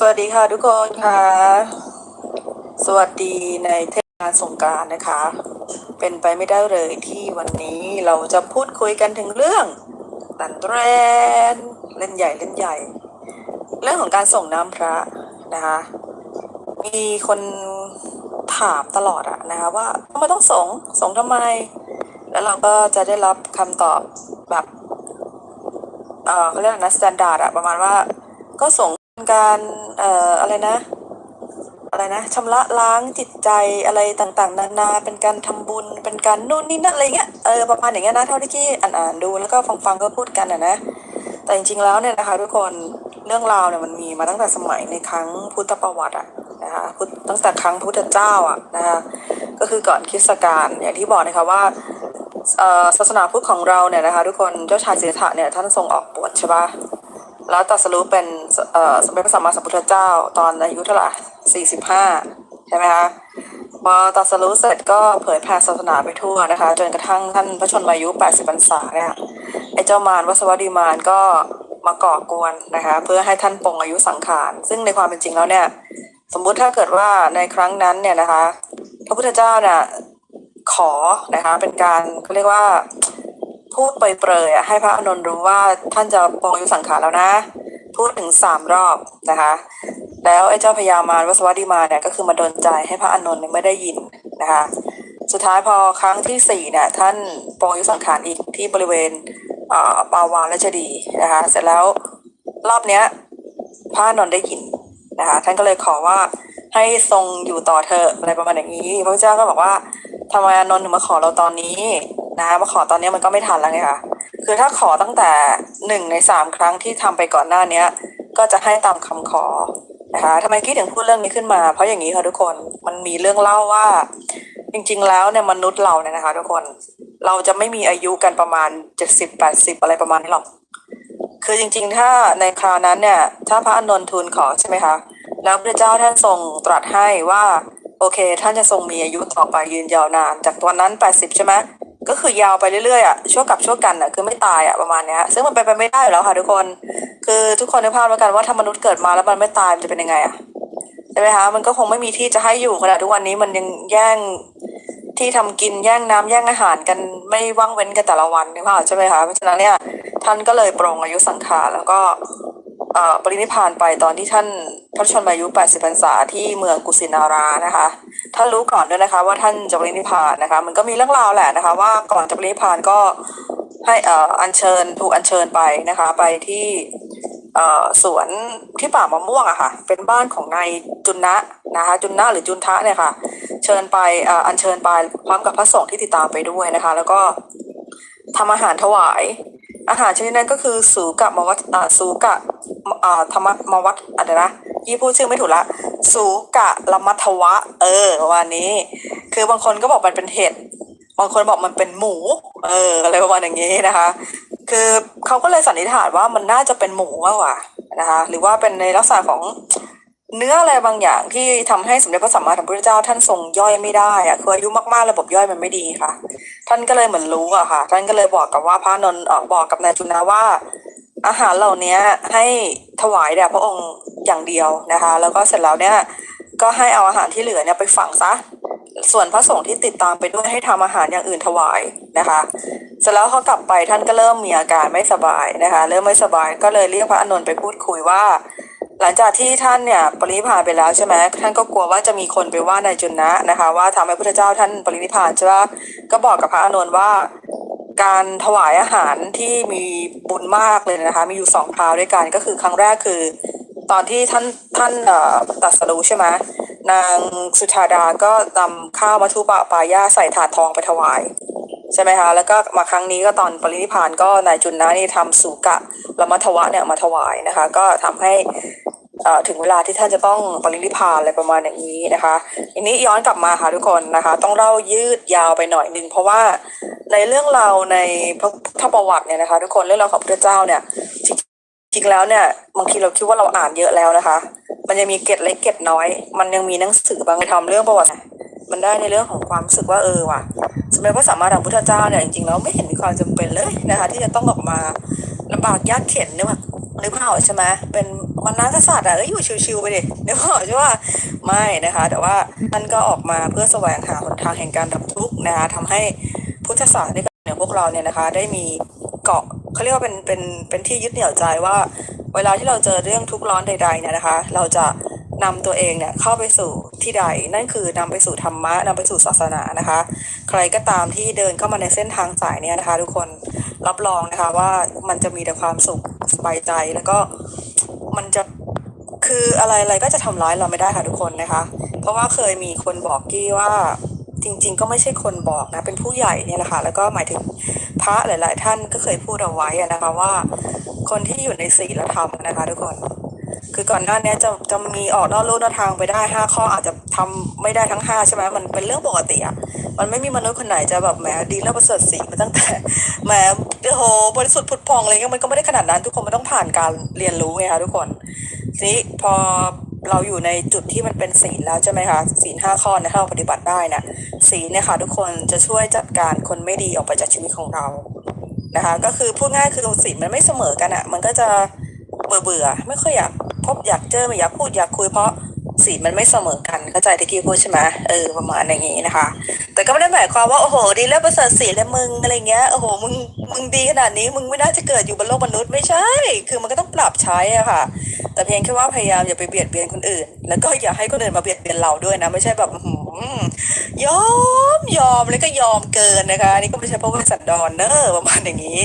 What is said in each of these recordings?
สวัสดีค่ะทุกคนค่ะ สวัสดีในเทศกาลสงการนะคะ เป็นไปไม่ได้เลยที่วันนี้เราจะพูดคุยกันถึงเรื่องตันแรนเล่นใหญ่เล่นใหญ่ เรื่องของการส่งน้ำพระนะคะ มีคนถามตลอดอะนะคะว่าทำไมต้องส่งส่งทำไม แล้วเราก็จะได้รับคำตอบแบบเออเขาเรียกอะไรนะสแตนดาร์ดอะประมาณว่าก็ส่ง การเอ่ออะไรนะ อะไรนะชำระล้างจิตใจอะไรต่างๆ นานาเป็นการทำบุญเป็นการนู่นนี่นั่นอะไรเงี้ยเออประมาณอย่างเงี้ยนะเท่าที่อ่านๆดูแล้วก็ฟังๆก็พูดกันอะนะแต่จริงๆแล้วเนี่ยนะคะทุกคนเรื่องราวเนี่ยมันมีมาตั้งแต่สมัยในครั้งพุทธประวัติอะนะคะพุทธตั้งแต่ครั้งพุทธเจ้าอะนะคะก็คือก่อนคริสตกาลอย่างที่บอกนะคะว่าเอ่อศาสนาพุทธของเราเนี่ยนะคะทุกคนเจ้าชายสิทธัตถะเนี่ยท่านทรงออกบวชใช่ปะ แล้วตรัสรู้เป็นเอ่อสมเด็จพระสัมมาสัมพุทธเจ้า ตอนอายุเท่าไหร่สี่สิบห้าใช่ไหมคะพอตรัสรู้เสร็จก็เผยแผ่ศาสนาไปทั่วนะคะ จนกระทั่งท่านพระชนมายุแปดสิบพรรษาเนี่ยไอ้เจ้ามารวสวัสดิมารก็มาก่อกวนนะคะ เพื่อให้ท่านปลงอายุสังขาร ซึ่งในความเป็นจริงแล้วเนี่ย สมมุติถ้าเกิดว่าในครั้งนั้นเนี่ยนะคะ พระพุทธเจ้าเนี่ยขอนะคะเป็นการเขาเรียกว่า พูดเปรยๆอะให้พระอานนท์รู้ว่าท่านจะปรงยุสังขารแล้วนะ พูดถึงสามรอบนะคะ แล้วไอ้เจ้าพญามารวสวัสดิมาเนี่ยก็คือมาดนใจให้พระอานนท์ไม่ได้ยินนะคะ สุดท้ายพอครั้งที่สี่เนี่ยท่านปรงยุสังขารอีกที่บริเวณปาวานราชดีนะคะ เสร็จแล้วรอบเนี้ยพระอานนท์ได้ยินนะคะ ท่านก็เลยขอว่าให้ทรงอยู่ต่อเถออะไรประมาณอย่างนี้ พระเจ้าก็บอกว่าทำไมอานนท์ถึงมาขอเราตอนนี้ นะคะมาขอตอนนี้มันก็ไม่ทันแล้วไงคะคือถ้าขอตั้งแต่หนึ่งในสามครั้งที่ทำไปก่อนหน้าเนี้ย ก็จะให้ตามคำขอนะคะทำไมคิดถึงพูดเรื่องนี้ขึ้นมา เพราะอย่างนี้ค่ะทุกคนมันมีเรื่องเล่าว่า จริง ๆ แล้วเนี่ยมนุษย์เราเนี่ยนะคะ ทุกคนเราจะไม่มีอายุกันประมาณเจ็ดสิบแปดสิบอะไรประมาณนี้หรอกคือจริง ๆ ถ้าในคราวนั้นเนี่ย ถ้าพระอนนท์ทูลขอใช่ไหมคะแล้วพระเจ้าท่านทรงตรัสให้ว่า โอเค ท่านจะทรงมีอายุต่อไปยืนยาวนาน จากตัวนั้น80ใช่ไหม ก็คือยาวไปเรื่อยๆอะชั่วกับชั่วกันอะคือไม่ตายอะประมาณเนี้ยซึ่งมันเป็นไปไม่ได้อยู่แล้วค่ะทุกคน คือทุกคนนึกภาพแล้วกันว่าถ้ามนุษย์เกิดมาแล้วมันไม่ตายมันจะเป็นยังไงอะใช่ไหมคะมันก็คงไม่มีที่จะให้อยู่ขนาดทุกวันนี้มันยังแย่งที่ทำกินแย่งน้ำแย่งอาหารกันไม่ว่างเว้นกันแต่ละวันนึกภาพใช่ไหมคะเพราะฉะนั้นเนี่ยท่านก็เลยปรงอายุสังขารแล้วก็ ปรินิพานไปตอนที่ท่านพระชนมายุ 80พรรษาที่เมืองกุสินารานะคะ ท่านรู้ก่อนด้วยนะคะ ว่าท่านจะปรินิพพานนะคะ มันก็มีเรื่องราวแหละนะคะ ว่าก่อนจะปรินิพานก็ให้เอ่ออัญเชิญถูกอัญเชิญไปนะคะ ไปที่เอ่อสวนที่ป่ามะม่วงอะค่ะ เป็นบ้านของนายจุนนะนะคะ จุนนะหรือจุนทะเนี่ยค่ะ เชิญไปเอ่ออัญเชิญไปพร้อมกับพระสงฆ์ที่ติดตามไปด้วยนะคะ แล้วก็ทำอาหารถวาย อาหารชนิดนั้นก็คือสูกะมวัตอ่าสูกะ เอ่าธรรมมวัตอะไรนะยี่พูดชื่อไม่ถูกละสูกะละมัทวะ เออประมาณนี้ คือบางคนก็บอกมันเป็นเห็ดบางคนบอกมันเป็นหมู เอออะไรประมาณอย่างนี้นะคะ คือเขาก็เลยสันนิษฐานว่ามันน่าจะเป็นหมูมากกว่านะคะ หรือว่าเป็นในลักษณะของเนื้ออะไรบางอย่างที่ทำให้สมเด็จพระสัมมาสัมพุทธเจ้าท่านทรงย่อยไม่ได้อะคืออายุมากๆระบบย่อยมันไม่ดีค่ะ ท่านก็เลยเหมือนรู้อะค่ะ ท่านก็เลยบอกกับว่าพระนนท์บอกกับนายจุนะว่า อาหารเหล่านี้ให้ถวายแด่พระองค์อย่างเดียวนะคะ แล้วก็เสร็จแล้วเนี่ยก็ให้เอาอาหารที่เหลือเนี่ยไปฝังซะ ส่วนพระสงฆ์ที่ติดตามไปด้วยให้ทำอาหารอย่างอื่นถวายนะคะ เสร็จแล้วเขากลับไปท่านก็เริ่มมีอาการไม่สบายนะคะ เริ่มไม่สบายก็เลยเรียกพระอานนท์ไปพูดคุยว่า หลังจากที่ท่านเนี่ยปรินิพานไปแล้วใช่ไหมท่านก็กลัวว่าจะมีคนไปว่านายจุนนะนะคะ ว่าทำให้พระเจ้าท่านปรินิพานใช่ไหมก็บอกกับพระอานนท์ว่า การถวายอาหารที่มีบุญมากเลยนะคะ มีอยู่สองคราวด้วยกันก็คือครั้งแรกคือ ตอนที่ท่านท่านตรัสรู้ใช่ไหมนางสุชาดาก็นำข้าวมัทุปะปายาใส่ถาดทองไปถวาย ใช่ไหมคะ แล้วก็มาครั้งนี้ก็ตอนปรินิพานก็นายจุนนะนี่ทำสุกะละมัทวะเนี่ยมาถวายนะคะ ก็ทำให้ ถึงเวลาที่ท่านจะต้องปรินิพพานอะไรประมาณอย่างนี้นะคะอันนี้ย้อนกลับมาค่ะทุกคนนะคะ ต้องเล่ายืดยาวไปหน่อยนึงเพราะว่าในเรื่องเราในพระพุทธประวัติเนี่ยนะคะ ทุกคนเรื่องราวของพระเจ้าเนี่ยจริงแล้วเนี่ยบางทีเราคิดว่าเราอ่านเยอะแล้วนะคะ มันยังมีเก็ดเล็กเก็ดน้อย มันยังมีหนังสือบางทำเรื่องประวัติมันได้ในเรื่องของความรู้สึกว่าเออว่ะสมเด็จพระสัมมาสัมพุทธเจ้าเนี่ยจริงๆแล้วไม่เห็นมีความจำเป็นเลยนะคะ ที่จะต้องออกมาลำบากยากเข็นเนี่ยว่ะ นึกภาพใช่ไหมเป็นวันนักษัตริย์อะเอ้ยอยู่ชิวๆไปดินึกภาพใช่ว่าไม่นะคะ แต่ว่าท่านก็ออกมาเพื่อแสวงหาหนทางแห่งการดับทุกข์นะคะทำให้พุทธศาสนิกชนพวกเราเนี่ยนะคะ ได้มีเกาะเขาเรียกว่าเป็นเป็นเป็นที่ยึดเหนี่ยวใจว่า เวลาที่เราเจอเรื่องทุกข์ร้อนใดๆเนี่ยนะคะ เราจะนำตัวเองเนี่ยเข้าไปสู่ที่ใด นั่นคือนำไปสู่ธรรมะนำไปสู่ศาสนานะคะ ใครก็ตามที่เดินเข้ามาในเส้นทางสายเนี่ยนะคะ ทุกคนรับรองนะคะว่ามันจะมีแต่ความสุข สบายใจแล้วก็มันจะคืออะไรอะไรก็จะทำร้ายเราไม่ได้ค่ะทุกคนนะคะ เพราะว่าเคยมีคนบอกกี้ว่าจริง ๆ ก็ไม่ใช่คนบอกนะ เป็นผู้ใหญ่เนี่ยแหละค่ะแล้วก็หมายถึงพระหลาย ๆ ท่านก็เคยพูดเอาไว้นะคะว่า คนที่อยู่ในศีลธรรมนะคะทุกคน คือก่อนหน้านี้จะจะมีออกนอกลู่นอกทางไปได้ห้าข้ออาจจะทำไม่ได้ทั้งห้าใช่ไหมมันเป็นเรื่องปกติอะมันไม่มีมนุษย์คนไหนจะแบบแหมดีแล้วประเสริฐสีมาตั้งแต่แหมโอ้โหบริสุทธิ์ผุดพองอะไรเงี้ยมันก็ไม่ได้ขนาดนั้น ทุกคนมันต้องผ่านการเรียนรู้ไงคะทุกคนทีนี้พอเราอยู่ในจุดที่มันเป็นศีลแล้วใช่ไหมคะศีลห้าข้อนยถ้าเราปฏิบัติได้นะศีลเนี่ยค่ะทุกคนจะช่วยจัดการคนไม่ดีออกไปจากชีวิตของเรานะคะ ก็คือพูดง่ายคือศีลมันไม่เสมอกันอะ่ะ มันก็จะ เบื่อเบื่อๆไม่ค่อยอยากพบอยากเจอไม่อยากพูดอยากคุยเพราะศีมันไม่เสมอกันเข้าใจที่กี้พูดใช่ไหมเออประมาณอย่างนี้นะคะ แต่ก็ไม่ได้หมายความว่าโอ้โหดีแล้วประเสริฐศีแล้วมึงอะไรเงี้ยโอ้โหมึงมึงดีขนาดนี้มึงไม่น่าจะเกิดอยู่บนโลกมนุษย์ไม่ใช่ คือมันก็ต้องปรับใช้อะค่ะ แต่เพียงแค่ว่าพยายามอย่าไปเบียดเบียนคนอื่น แล้วก็อย่าให้คนอื่นมาเบียดเบียนเราด้วยนะไม่ใช่แบบยอมยอมแล้วก็ยอมเกินนะคะนนี่ก็ไม่ใช่เพราะว่าสันดอนเนอะประมาณอย่างนี้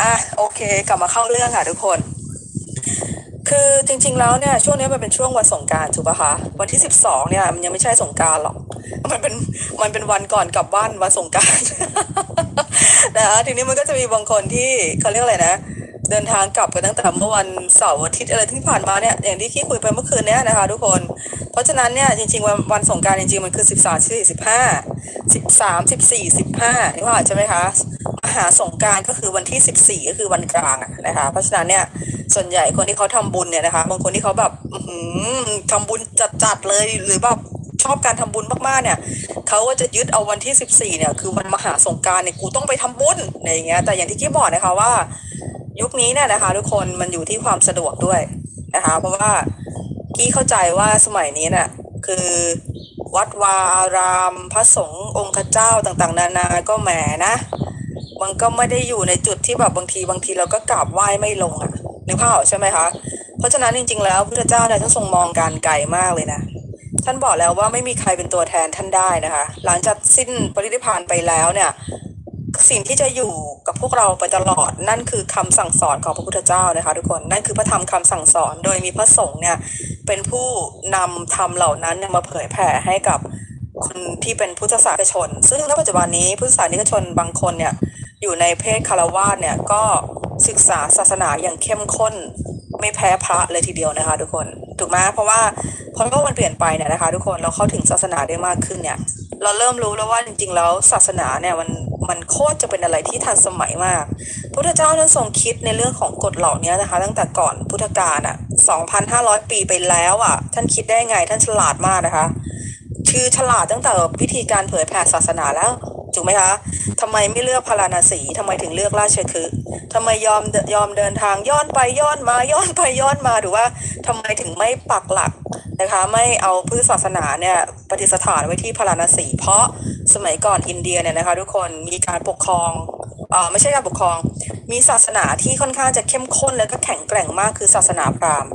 อะโอเค กลับมาเข้าเรื่องค่ะทุกคน คือจริง ๆ แล้วเนี่ยช่วงนี้มันเป็นช่วงวันสงการถูกปะคะวันที่สิบสองเนี่ยมันยังไม่ใช่สงการหรอก มันเป็นมันเป็นวันก่อนกลับบ้านวันสงการนะคะทีนี้มันก็จะมีบางคนที่เขาเรียกอะไรนะ เดินทางกลับกันตั้งแต่เมื่อวันเสาร์อาทิตย์อะไรที่ผ่านมาเนี่ยอย่างที่ขี้คุยไปเมื่อคืนเนี้ยนะคะทุกคน เพราะฉะนั้นเนี่ยจริงๆวันวันสงการจริงๆมันคือสิบสามสี่สิบห้าสิบสามสิบสี่สิบห้านี่ว่าใช่ไหมคะมหาสงการก็คือวันที่สิบสี่ก็คือวันกลางนะคะ เพราะฉะนั้นเนี่ยส่วนใหญ่คนที่เขาทำบุญเนี่ยนะคะบางคนที่เขาแบบอื้อหือทำบุญจัดๆเลยหรือแบบชอบการทำบุญมากๆเนี่ยเขาก็จะยึดเอาวันที่สิบสี่เนี่ยคือวันมหาสงการเนี่ยกูต้องไปทำบุญอะไรอย่างเงี้ยแต่อย่างที่กี้บอกนะคะว่า ยุคนี้เนี่ยนะคะ ทุกคนมันอยู่ที่ความสะดวกด้วยนะคะ เพราะว่ากี้เข้าใจว่าสมัยนี้เนี่ยคือวัดวาอารามพระสงฆ์องค์เจ้าต่างๆ นานาก็แหมนะ มันก็ไม่ได้อยู่ในจุดที่แบบบางทีบางทีเราก็กราบไหว้ไม่ลงอะนึกภาพใช่ไหมคะ เพราะฉะนั้นจริง ๆ แล้วพระเจ้าเนี่ยท่านทรงมองการไกลมากเลยนะ ท่านบอกแล้วว่าไม่มีใครเป็นตัวแทนท่านได้นะคะ หลังจากสิ้นปรินิพานไปแล้วเนี่ย สิ่งที่จะอยู่กับพวกเราไปตลอดนั่นคือคำสั่งสอนของพระพุทธเจ้านะคะทุกคนนั่นคือพระธรรมคำสั่งสอนโดยมีพระสงฆ์เนี่ยเป็นผู้นำธรรมเหล่านั้นเนี่ยมาเผยแผ่ให้กับคนที่เป็นพุทธศาสนิกชน ซึ่งณปัจจุบันนี้พุทธศาสนิกชนบางคนเนี่ยอยู่ในเพศคารวาสเนี่ยก็ศึกษาศาสนาอย่างเข้มข้นไม่แพ้พระเลยทีเดียวนะคะทุกคน ถูกไหมเพราะว่าเพราะโลกมันเปลี่ยนไปเนี่ยนะคะ ทุกคนเราเข้าถึงศาสนาได้มากขึ้นเนี่ย เราเริ่มรู้แล้วว่าจริง ๆ แล้วศาสนาเนี่ยมันมันโคตรจะเป็นอะไรที่ทันสมัยมากพุทธเจ้าท่านทรงคิดในเรื่องของกฎเหล่านี้นะคะ ตั้งแต่ก่อนพุทธกาลอะ 2,500 ปีไปแล้วอะ ท่านคิดได้ไงท่านฉลาดมากนะคะ คือฉลาดตั้งแต่วิธีการเผยแผ่ศาสนาแล้ว ถูกไหมคะทำไมไม่เลือกพาราณสีทำไมถึงเลือกราชคฤห์ทำไมยอมยอมเดินทางย้อนไปย้อนมาย้อนไปย้อนมาหรือว่าทำไมถึงไม่ปักหลักนะคะ ไม่เอาพุทธศาสนาเนี่ยปฏิสถานไว้ที่พาราณสี เพราะสมัยก่อนอินเดียเนี่ยนะคะ ทุกคนมีการปกครองอ่าไม่ใช่การปกครอง มีศาสนาที่ค่อนข้างจะเข้มข้นและก็แข็งแกร่งมากคือศาสนาพราหมณ์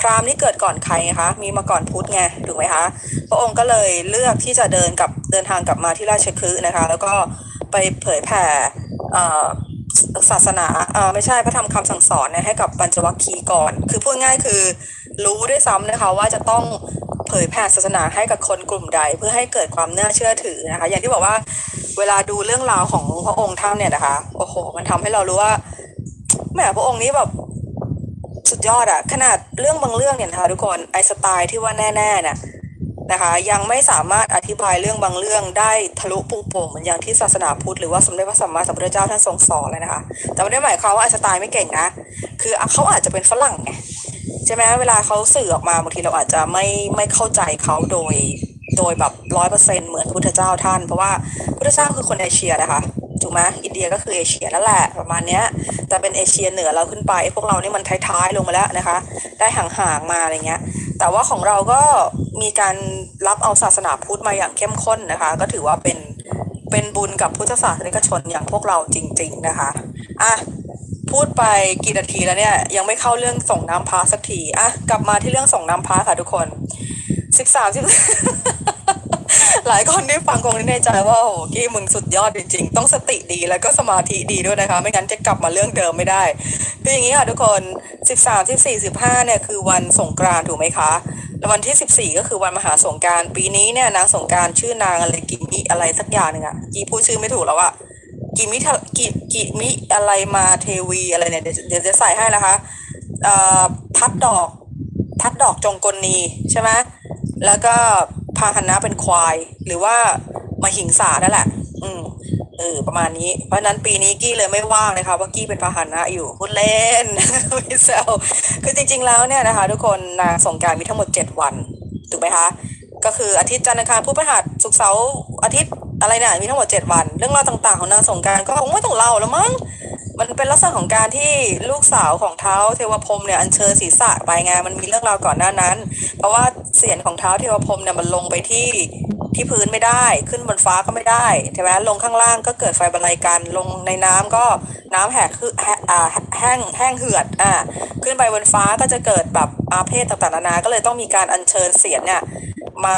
พราหมณ์นี่เกิดก่อนใครคะ มีมาก่อนพุทธไงถูกไหมคะ พระองค์ก็เลยเลือกที่จะเดินกับเดินทางกลับมาที่ราชคฤห์นะคะ แล้วก็ไปเผยแผ่ศาสนาไม่ใช่พระธรรมคำสั่งสอนเนี่ยให้กับปัญจวัคคีย์ก่อน คือพูดง่ายคือรู้ด้วยซ้ำนะคะว่าจะต้องเผยแผ่ศาสนาให้กับคนกลุ่มใดเพื่อให้เกิดความน่าเชื่อถือนะคะ อย่างที่บอกว่าเวลาดูเรื่องราวของพระองค์ท่านเนี่ยนะคะโอ้โห มันทำให้เรารู้ว่าแหมพระองค์นี้แบบ สุดยอดอะขนาดเรื่องบางเรื่องเนี่ยนะคะทุกคนไอสไตล์ที่ว่าแน่ๆน่ะนะคะยังไม่สามารถอธิบายเรื่องบางเรื่องได้ทะลุปุโป่งเหมือนอย่างที่ศาสนาพุทธหรือว่าสมเด็จพระสัมมาสัมพุทธเจ้าท่านทรงสอนเลยนะคะแต่ไม่ได้หมายความว่าไอสไตล์ไม่เก่งนะคือเขาอาจจะเป็นฝรั่งไงใช่ไหมเวลาเขาสื่อออกมาบางทีเราอาจจะไม่ไม่เข้าใจเขาโดยโดยแบบร้อยเปอร์เซ็นต์เหมือนพุทธเจ้าท่าน เพราะว่าพุทธเจ้าคือคนเอเชียนะคะ ถูกไหมอินเดียก็คือเอเชียนั่นแหละประมาณเนี้ยแต่เป็นเอเชียเหนือเราขึ้นไป พวกเรานี่มันท้ายๆลงมาแล้วนะคะ ได้ห่างๆมาอะไรเงี้ย แต่ว่าของเราก็มีการรับเอาศาสนาพุทธมาอย่างเข้มข้นนะคะ ก็ถือว่าเป็นเป็นบุญกับพุทธศาสนิกชนอย่างพวกเราจริง ๆนะคะอะพูดไปกี่นาทีแล้วเนี่ยยังไม่เข้าเรื่องส่งน้ำพระสักทีอะกลับมาที่เรื่องส่งน้ำพระค่ะทุกคนสิบสามสิบ หลายคนได้ฟังคงนึกในใจว่าโอ้โหกี้มึงสุดยอดจริง ๆ ต้องสติดีแล้วก็สมาธิดีด้วยนะคะ ไม่งั้นจะกลับมาเรื่องเดิมไม่ได้คืออย่างนี้ค่ะทุกคน 13 14 15เนี่ยคือวันสงกรานถูกไหมคะแล้ววันที่ 14 ก็คือวันมหาสงการปีนี้เนี่ยนางสงการชื่อนางอะไรกิมิอะไรสักอย่างหนึ่งอะกี้พูดชื่อไม่ถูกแล้วอะกิมิทกิกิมิอะไรมาเทวีอะไรเนี่ยเดี๋ยวจะใส่ให้นะคะทัดดอก ทัดดอกจงกลนีใช่ไหมแล้วก็ พาหนะเป็นควาย หรือว่ามาหิงสานั่นแหละ อืมเออประมาณนี้ เพราะนั้นปีนี้กี้เลยไม่ว่างนะคะว่ากี้เป็นพาหนะอยู่พูดเล่นไม่แซวคือจริง ๆ แล้วเนี่ยนะคะ ทุกคนนางสงการมีทั้งหมด7วันถูกไหมคะก็คืออาทิตย์จันทร์อังคารพุธพฤหัสศุกร์เสาร์อาทิตย์อะไรเนี่ยมีทั้งหมด7วัน เรื่องราวต่าง ๆ ของนางสงการก็คงไม่ต้องเล่าแล้วมั้ง มันเป็นลักษณะของการที่ลูกสาวของเท้าเทวพรมเนี่ยอัญเชิญศีรษะไปไงมันมีเรื่องราวก่อนหน้านั้น เพราะว่าเสียงของเท้าเทวพรมเนี่ยมันลงไปที่ที่พื้นไม่ได้ขึ้นบนฟ้าก็ไม่ได้ใช่ไหมลงข้างล่างก็เกิดไฟบรรลัยกันลงในน้ำก็น้ำแหกคือแห้งแห้งเหือดอ่าขึ้นไปบนฟ้าก็จะเกิดแบบอาเพศต่างๆนานา ก็เลยต้องมีการอัญเชิญเสียงเนี่ยมา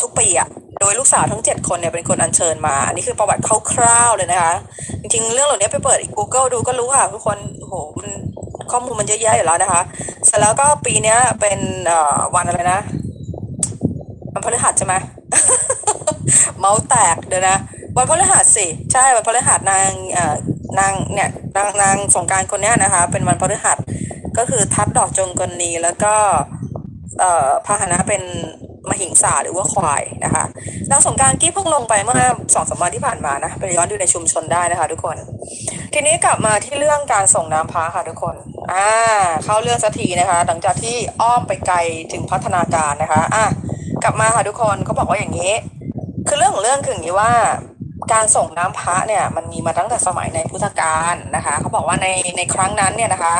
ทุกปีอะ โดยลูกสาวทั้ง 7 คนเนี่ยเป็นคนอัญเชิญมา อันนี้คือประวัติคร่าวๆเลยนะคะ จริงๆ เรื่องเหล่านี้ไปเปิด Google ดูก็รู้ค่ะ ทุกคนโหมันข้อมูลมันเยอะแยะอยู่แล้วนะคะ เสร็จแล้วก็ปีเนี้ยเป็นวันอะไรนะวันพฤหัสใช่ไหมเมาส์แตกเดี๋ยวนะ วันพฤหัสสิ ใช่วันพฤหัสนางเอ่อนางเนี่ยนางนางสงการคนเนี้ยนะคะ เป็นวันพฤหัสก็คือทัดดอกจงกลนีแล้วก็เอ่อพาหนะเป็น มหิงสาหรือว่าควายนะคะนางสงกรารกี้เพิ่งลงไปเมื่อสองสามวันที่ผ่านมานะไปย้อนดูในชุมชนได้นะคะ ทุกคน ทีนี้กลับมาที่เรื่องการส่งน้ำพระค่ะทุกคนอ่าเข้าเรื่องสักทีนะคะ หลังจากที่อ้อมไปไกลถึงพัฒนาการนะคะอะกลับมาค่ะทุกคนเขาบอกว่าอย่างนี้ คือเรื่องของเรื่องคืออย่างนี้ว่าการส่งน้ำพระเนี่ยมันมีมาตั้งแต่สมัยในพุทธกาลนะคะเขาบอกว่าในในครั้งนั้นเนี่ยนะคะ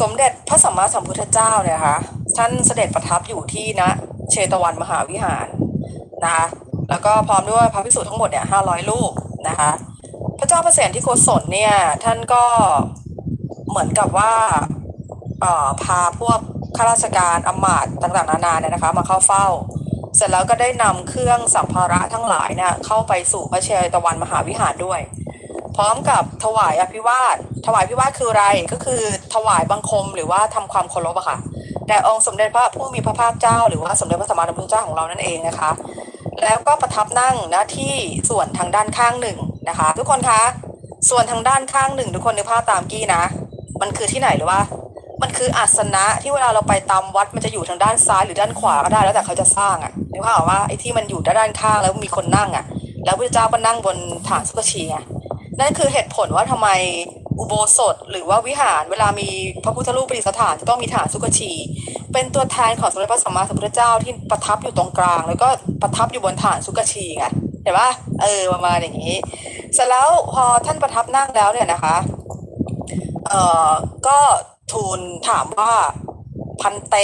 สมเด็จพระสัมมาสัมพุทธเจ้าเนี่ยนะคะท่านเสด็จประทับอยู่ที่ณเชตวันมหาวิหารนะคะแล้วก็พร้อมด้วยพระภิกษุทั้งหมดเนี่ยห้าร้อยรูปนะคะพระเจ้าประเสนที่โกศลเนี่ยท่านก็เหมือนกับว่าออพาพวกข้าราชการอำมาตย์ต่างๆ นานาเนี่ยนะคะมาเข้าเฝ้า เสร็จแล้วก็ได้นำเครื่องสัมภาระทั้งหลายเนี่ยเข้าไปสู่พระเชตวันมหาวิหารด้วย พร้อมกับถวายอภิวาท ถวายอภิวาทคืออะไรก็คือถวายบังคมหรือว่าทำความเคารพอะค่ะแด่องค์สมเด็จพระผู้มีพระภาคเจ้า หรือว่าสมเด็จพระสัมมาสัมพุทธเจ้าของเรานั่นเองนะคะ แล้วก็ประทับนั่งหน้าที่ส่วนทางด้านข้างหนึ่งนะคะ ทุกคนคะส่วนทางด้านข้างหนึ่ง ทุกคนนึกภาพตามกี้นะ มันคือที่ไหนหรือว่า มันคืออาสนะที่เวลาเราไปตามวัดมันจะอยู่ทางด้านซ้ายหรือด้านขวาก็ได้แล้วแต่เขาจะสร้างอะนึกภาพว่าไอ้ที่มันอยู่ด้านข้างแล้วมีคนนั่งอะแล้วพระเจ้าก็นั่งบนฐานสุกชีไงนั่นคือเหตุผลว่าทำไม อุโบสถ หรือว่าวิหารเวลามีพระพุทธรูปประดิษฐานจะต้องมีฐานสุกชี เป็นตัวแทนของสมเด็จพระสัมมาสัมพุทธเจ้าที่ประทับอยู่ตรงกลาง แล้วก็ประทับอยู่บนฐานสุกชีไงเห็นปะเออประมาณอย่างนี้เสร็จแล้วพอท่านประทับนั่งแล้วเนี่ยนะคะเอ่อก็ทูลถามว่าพันเต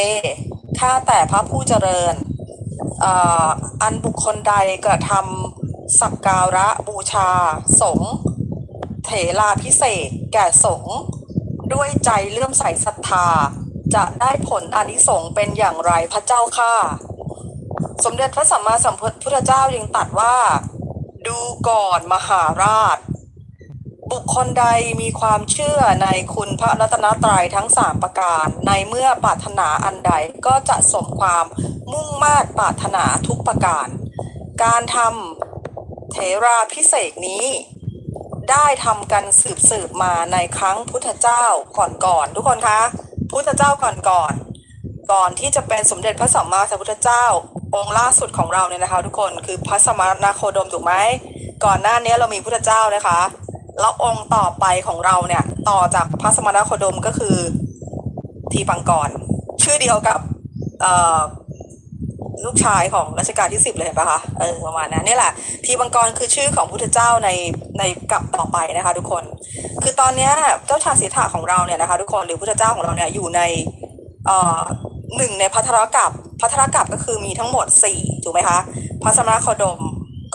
ข้าแต่พระผู้เจริญเอ่ออันบุคคลใดกระทำสักการะบูชาสงฆ์ เถลาพิเศษแก่สงฆ์ด้วยใจเลื่อมใสศรัทธา จะได้ผลอนิสงส์เป็นอย่างไรพระเจ้าข้าสมเด็จพระสัมมาสัมพุทธเจ้ายังตัดว่า ดูก่อนมหาราช บุคคลใดมีความเชื่อในคุณพระรัตนตรัยทั้งสามประการ ในเมื่อปรารถนาอันใดก็จะสมความมุ่งมา่ปรารถนาทุกประการ การทำเถราพิเศษนี้ ได้ทำกันสืบสืบมาในครั้งพุทธเจ้าก่อนๆทุกคนคะ พุทธเจ้าก่อนๆก่อนที่จะเป็นสมเด็จพระสัมมาสัมพุทธเจ้าองค์ล่าสุดของเราเนี่ยนะคะ ทุกคนคือพระสมณโคดมถูกไหมก่อนหน้านี้เรามีพุทธเจ้านะคะ แล้วองค์ต่อไปของเราเนี่ย ต่อจากพระสมณโคดมก็คือทีปังกรชื่อเดียวกับเอ่อ ลูกชายของรัชกาลที่สิบเลยเห็นปะคะเออประมาณนั้นนี่แหละทีบังกรคือชื่อของพุทธเจ้าในในกลับต่อไปนะคะ ทุกคน คือตอนนี้เจ้าชายสิทธาของเราเนี่ยนะคะ ทุกคนหรือพุทธเจ้าของเราเนี่ยอยู่ในเอ่อหนึ่งในพัทรกับพัทรกับก็คือมีทั้งหมดสี่ถูกไหมคะพระสมณโคดม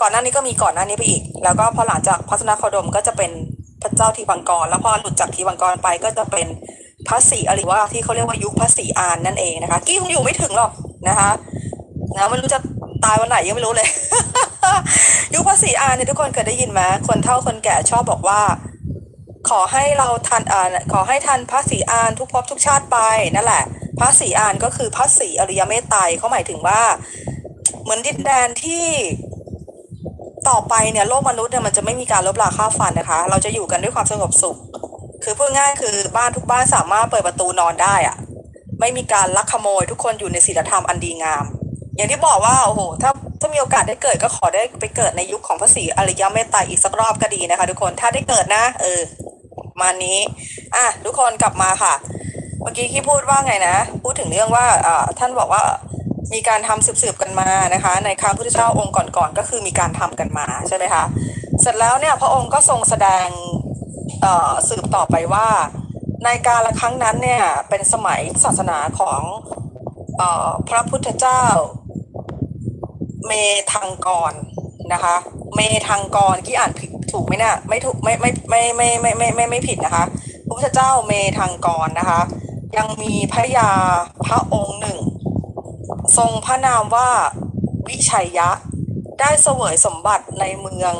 ก่อนหน้านี้ก็มีก่อนหน้านี้ไปอีก แล้วก็พอหลังจากพระสมณโคดมก็จะเป็นพระเจ้าทีบังกร แล้วพอหลุดจากทีบังกรไปก็จะเป็นพระศรีอริวะที่เขาเรียกว่ายุคพระศรีอานนั่นเองนะคะ กี้คงอยู่ไม่ถึงหรอกนะคะ นะไม่รู้จะตายวันไหนยังไม่รู้เลย ยุคพระศรีอานเนี่ยทุกคนเคยได้ยินไหมคนเฒ่าคนแก่ชอบบอกว่า ขอให้เราทันอ่าขอให้ทันพระศรีอานทุกภพทุกชาติไปนั่นแหละพระศรีอานก็คือพระศรีอริยเมตไตรเขาหมายถึงว่า เหมือนดินแดนที่ต่อไปเนี่ยโลกมนุษย์เนี่ยมันจะไม่มีการลบราค่าฟันนะคะ เราจะอยู่กันด้วยความสงบสุข คือพูดง่ายคือบ้านทุกบ้านสามารถเปิดประตูนอนได้อะไม่มีการลักขโมยทุกคนอยู่ในศีลธรรมอันดีงาม อย่างที่บอกว่าโอ้โหถ้าถ้ามีโอกาสได้เกิดก็ขอได้ไปเกิดในยุคของพระศรีอริยเมตไตรอีกสักรอบก็ดีนะคะ ทุกคนถ้าได้เกิดนะ เออมานี้ อะทุกคนกลับมาค่ะ เมื่อกี้ที่พูดว่าไงนะ พูดถึงเรื่องว่าอ่าท่านบอกว่ามีการทำสืบๆกันมานะคะ ในครั้งพุทธเจ้าองค์ก่อนๆก็คือมีการทำกันมาใช่ไหมคะเสร็จแล้วเนี่ยพระองค์ก็ทรงแสดงเอ่อสืบต่อไปว่า ในการละครั้งนั้นเนี่ยเป็นสมัยศาสนาของออพระพุทธเจ้า เมธังกรนะคะ เมธังกรที่อ่านผิดถูกไหมเนี่ยไม่ถูกไม่ไม่ไม่ไม่ไม่ไม่ไม่ไม่ผิดนะคะพระพุทธเจ้าเมธังกรนะคะ ยังมีพระยาพระองค์หนึ่ง ทรงพระนามว่าวิชัยยะ ได้เสวยสมบัติในเมือง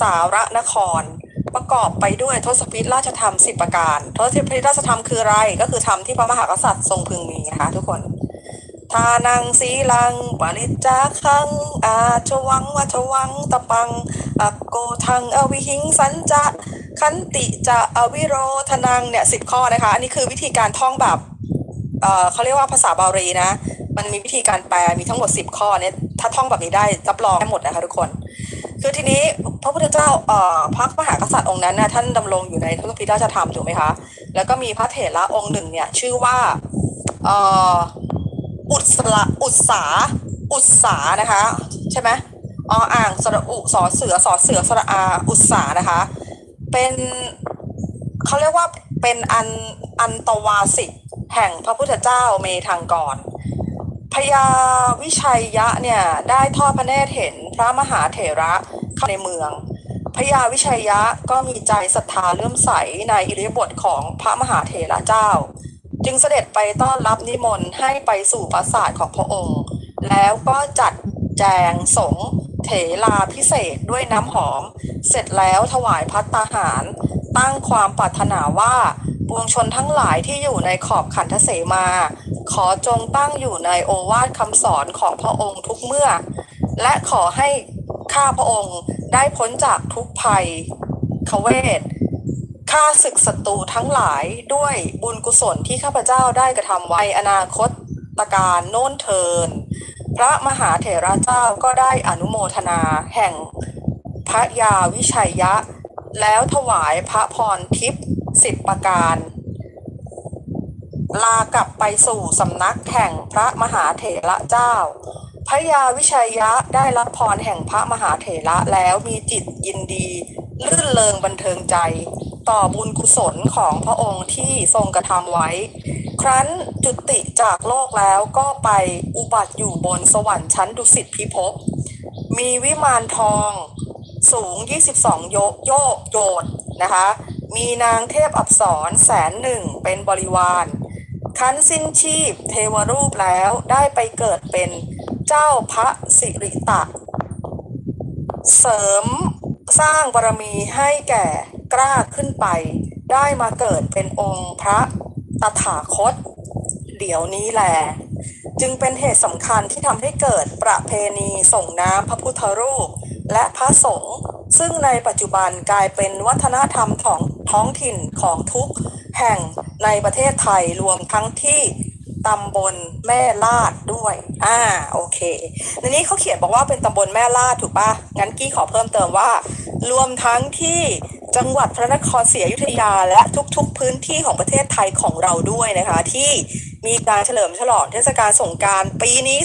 สารนคร ประกอบไปด้วยทศพิธราชธรรมสิบประการ ทศพิธราชธรรมคืออะไรก็คือธรรมที่พระมหากษัตริย์ทรงพึงมีนะคะทุกคน ทานังสีลังปริจจาคัง อาชวังวัชวังตะปังอโกทังอวิหิงสันจะขันติจะอวิโรธนังเนี่ยสิบข้อนะคะ อันนี้คือวิธีการท่องแบบเออเขาเรียกว่าภาษาบาลีนะ มันมีวิธีการแปลมีทั้งหมด 10 ข้อเนี่ยถ้าท่องแบบนี้ได้รับรองได้หมดนะคะทุกคน คือทีนี้พระพุทธเจ้าเอ่อพระมหากษัตริย์องค์นั้นนะท่านดำรงอยู่ในทศพิธราชธรรมถูกไหมคะ แล้วก็มีพระเถระองค์หนึ่งเนี่ยชื่อว่าเอ่อ อุสระอุสาอุสานะคะ ใช่ไหมออ่างสระอุสอเสือสอเสือสระอาอุสานะคะ เป็นเขาเรียกว่าเป็นอันอันตวาสิกแห่งพระพุทธเจ้าเมธังกรพญาวิชัยยะเนี่ยได้ทอดพระเนตรเห็นพระมหาเถระเข้าในเมืองพญาวิชัยยะก็มีใจศรัทธาเลื่อมใสในอิริยบถของพระมหาเถระเจ้า จึงเสด็จไปต้อนรับนิมนต์ให้ไปสู่ปราสาทของพระองค์ แล้วก็จัดแจงสงเถลาพิเศษด้วยน้ำหอม เสร็จแล้วถวายพัตตาหาร ตั้งความปรารถนาว่าปวงชนทั้งหลายที่อยู่ในขอบขันธเสมา ขอจงตั้งอยู่ในโอวาทคำสอนของพระองค์ทุกเมื่อ และขอให้ข้าพระองค์ได้พ้นจากทุกภัยขเวท ข้าศึกศัตรูทั้งหลายด้วยบุญกุศลที่ข้าพเจ้าได้กระทำไว้อนาคตตการโน้นเทิน พระมหาเถระเจ้าก็ได้อนุโมทนาแห่งพระยาวิชัยยะ แล้วถวายพระพรทิพย์สิบประการ ลากลับไปสู่สำนักแห่งพระมหาเถระเจ้า พระยาวิชัยยะได้รับพรแห่งพระมหาเถระแล้วมีจิตยินดี ลื่นเลงบันเทิงใจ ต่อบุญกุศลของพระองค์ที่ทรงกระทำไว้ ครั้นจุติจากโลกแล้วก็ไปอุบัติอยู่บนสวรรค์ชั้นดุสิตพิภพ มีวิมานทองสูง 22 โยโยโยชน์นะคะ มีนางเทพอับสรแสนหนึ่งเป็นบริวาร คั้นสิ้นชีพเทวรูปแล้วได้ไปเกิดเป็นเจ้าพระสิริตะ เสริมสร้างบารมีให้แก่ กล้าขึ้นไป ได้มาเกิดเป็นองค์พระตถาคต เดี๋ยวนี้แหลจึงเป็นเหตุสำคัญที่ทำให้เกิดประเพณีส่งน้ำพระพุทธรูป และพระสงฆ์ซึ่งในปัจจุบันกลายเป็นวัฒนธรรมของท้องถิ่นของทุกแห่งในประเทศไทยรวมทั้งที่ตำบลแม่ลาดด้วย อ่า โอเค ในนี้เขาเขียนบอกว่าเป็นตำบลแม่ลาดถูกปะงั้นกี้ขอเพิ่มเติมว่า รวมทั้งที่ จังหวัดพระนครศรีอยุธยาและทุกๆ พื้นที่ของประเทศไทยของเราด้วยนะคะ ที่มีการเฉลิมฉลองเทศกาลสงการปีนี้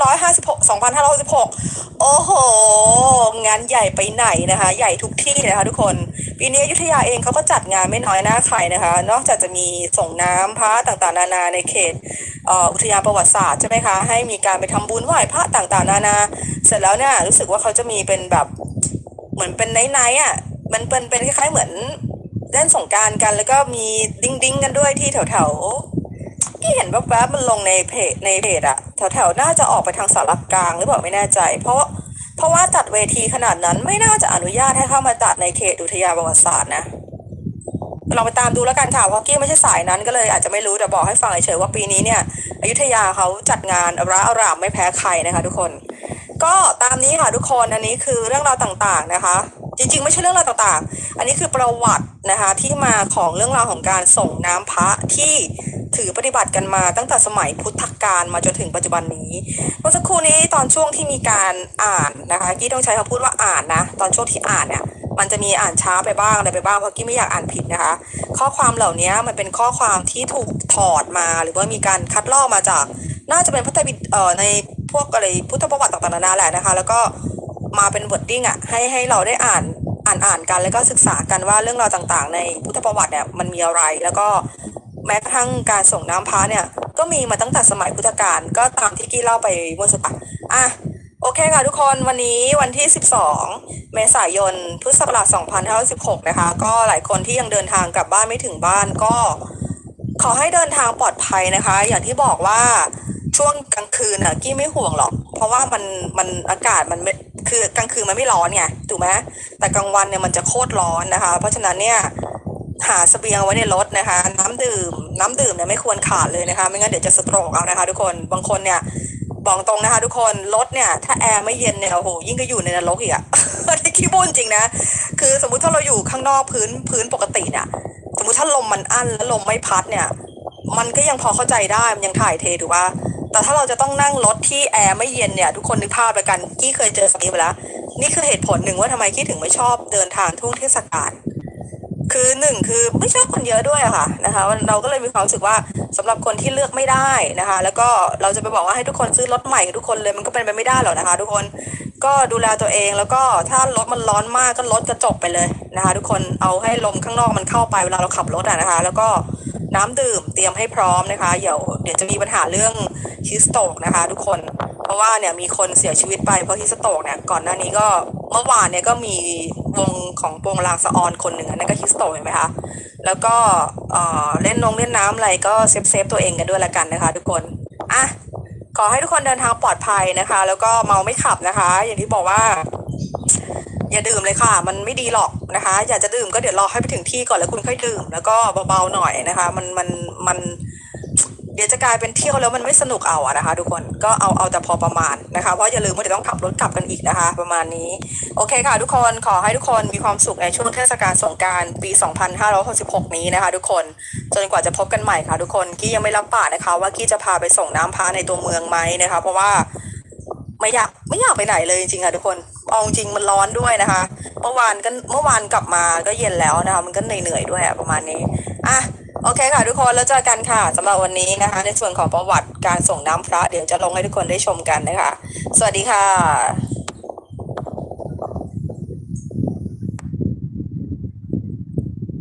2556 2566 โอ้โห งานใหญ่ไปไหนนะคะ ใหญ่ทุกที่นะคะทุกคน ปีนี้อยุธยาเองเขาก็จัดงานไม่น้อยหน้าใครนะคะ นอกจากจะมีส่งน้ำพระต่างๆ นานาในเขตอุทยานประวัติศาสตร์ใช่ไหมคะ ให้มีการไปทำบุญไหว้พระต่างๆ นานา เสร็จแล้วเนี่ยรู้สึกว่าเขาจะมีเป็นแบบเหมือนเป็นไนท์ๆอะ มันเป็นเป็นคล้ายๆเหมือนเล่นสงกรารกัน แล้วก็มีดิ้งดิ้งกันด้วยที่แถวๆที่เห็นแวบๆมันลงในเพจในเพจอะแถวๆน่าจะออกไปทางสารักลางหรือเปล่าไม่แน่ใจ เพราะเพราะว่าจัดเวทีขนาดนั้นไม่น่าจะอนุญาตให้เข้ามาจัดในเขตอุทยานประวัติศาสตร์นะลองไปตามดูแล้วกันค่ะเพราะกี้ไม่ใช่สายนั้นก็เลยอาจจะไม่รู้แต่บอกให้ฟังเฉยๆว่าปีนี้เนี่ยอยุธยาเขาจัดงานอราอารามไม่แพ้ใครนะคะ ทุกคน ก็ตามนี้ค่ะทุกคนอันนี้คือเรื่องราวต่างๆนะคะ จริงๆ ไม่ใช่เรื่องราวต่างๆ อันนี้คือประวัตินะคะที่มาของเรื่องราวของการส่งน้ำพระที่ถือปฏิบัติกันมาตั้งแต่สมัยพุทธกาลมาจนถึงปัจจุบันนี้เมื่อสักครู่นี้ตอนช่วงที่มีการอ่านนะคะกี้ต้องใช้คำพูดว่าอ่านนะตอนช่วงที่อ่านเนี่ยมันจะมีอ่านช้าไปบ้างอะไรไปบ้างเพราะกี้ไม่อยากอ่านผิดนะคะ ข้อความเหล่านี้มันเป็นข้อความที่ถูกถอดมา หรือว่ามีการคัดลอกมาจาก น่าจะเป็นพระไตรปิฎกในพวกอะไรพุทธประวัติต่างๆนานาแหละนะคะ แล้วก็ มาเป็นวอร์ดดิ้งอะให้ให้เราได้อ่านอ่านอ่านกันแล้วก็ศึกษากันว่าเรื่องราวต่างๆ ในพุทธประวัติเนี่ยมันมีอะไร แล้วก็แม้กระทั่งการส่งน้ำพระเนี่ยก็มีมาตั้งแต่สมัยพุทธกาลก็ตามที่กี้เล่าไปเมื่อสักครู่อะโอเคค่ะทุกคนวันนี้วันที่ 12 เมษายนพุทธศักราช2516 นะคะ ก็หลายคนที่ยังเดินทางกลับบ้านไม่ถึงบ้านก็ ขอให้เดินทางปลอดภัยนะคะ อย่างที่บอกว่าช่วงกลางคืนน่ะกี้ไม่ห่วงหรอก เพราะว่ามันมันอากาศมัน คือกลางคืนมันไม่ร้อนไงถูกไหมแต่กลางวันเนี่ยมันจะโคตรร้อนนะคะ เพราะฉะนั้นเนี่ยหาเสบียงไว้ในรถนะคะ น้ำดื่ม น้ำดื่มเนี่ยไม่ควรขาดเลยนะคะ ไม่งั้นเดี๋ยวจะสโตรกเอานะคะ ทุกคนบางคนเนี่ยบอกตรงนะคะ ทุกคนรถเนี่ยถ้าแอร์ไม่เย็นเนี่ยโอ้โหยิ่งก็อยู่ในนรกอีกอะที่ขี้บุญจริงนะคือสมมุติถ้าเราอยู่ข้างนอกพื้นพื้นปกติเนี่ยสมมุติถ้าลมมันอั้นแล้วลมไม่พัดเนี่ย มันก็ยังพอเข้าใจได้มันยังถ่ายเทถูกป่ะ แต่ถ้าเราจะต้องนั่งรถที่แอร์ไม่เย็นเนี่ยทุกคนนึกภาพไปกันกี้เคยเจอสักนี้ไปแล้ว นี่คือเหตุผลหนึ่งว่าทำไมกี้ถึงไม่ชอบเดินทางช่วงเทศกาลคือหนึ่งคือไม่ชอบคนเยอะด้วยอะค่ะนะคะเราก็เลยมีความรู้สึกว่าสำหรับคนที่เลือกไม่ได้นะคะ แล้วก็เราจะไปบอกว่าให้ทุกคนซื้อรถใหม่ทุกคนเลยมันก็เป็นไปไม่ได้หรอกนะคะ ทุกคนก็ดูแลตัวเองแล้วก็ถ้ารถมันร้อนมากก็ลดกระจกไปเลยนะคะ ทุกคนเอาให้ลมข้างนอกมันเข้าไปเวลาเราขับรถอะนะคะ แล้วก็ น้ำดื่มเตรียมให้พร้อมนะคะเดี๋ยวเดี๋ยวจะมีปัญหาเรื่องฮิสโตกนะคะ ทุกคน เพราะว่าเนี่ยมีคนเสียชีวิตไปเพราะฮิสโตกเนี่ยก่อนหน้านี้ก็เมื่อวานเนี่ยก็มีวงของวงลางสะออนคนหนึ่งนั่นก็ฮิสโตกเห็นไหมคะแล้วก็เออเล่นนงเล่นน้ำอะไรก็เซฟเซฟตัวเองกันด้วยละกันนะคะ ทุกคนอะขอให้ทุกคนเดินทางปลอดภัยนะคะ แล้วก็เมาไม่ขับนะคะ อย่างที่บอกว่า อย่าดื่มเลยค่ะ มันไม่ดีหรอกนะคะ อยากจะดื่มก็เดี๋ยวรอให้ไปถึงที่ก่อนแล้วคุณค่อยดื่ม แล้วก็เบาๆหน่อยนะคะ มันมันมัน เดี๋ยวจะกลายเป็นเที่ยวแล้วมันไม่สนุกเอาอะนะคะ ทุกคนก็เอาเอาแต่พอประมาณนะคะเพราะอย่าลืมว่าเดี๋ยวต้องขับรถกลับกันอีกนะคะ ประมาณนี้ โอเคค่ะ ทุกคนขอให้ทุกคนมีความสุขในช่วงเทศกาลสงการปี 2566 นี้นะคะ ทุกคนจนกว่าจะพบกันใหม่ค่ะ ทุกคนกี้ยังไม่รับปากนะคะ ว่ากี้จะพาไปส่งน้ำพระในตัวเมืองไหมนะคะ เพราะว่า ไม่อยากไม่อยากไปไหนเลยจริงๆค่ะทุกคนเอาจริงมันร้อนด้วยนะคะ เมื่อวานก็เมื่อวานกลับมาก็เย็นแล้วนะคะมันก็เหนื่อยๆด้วยประมาณนี้อะโอเคค่ะทุกคนแล้วเจอกันค่ะสำหรับวันนี้นะคะ ในส่วนของประวัติการส่งน้ำพระเดี๋ยวจะลงให้ทุกคนได้ชมกันนะคะ สวัสดีค่ะ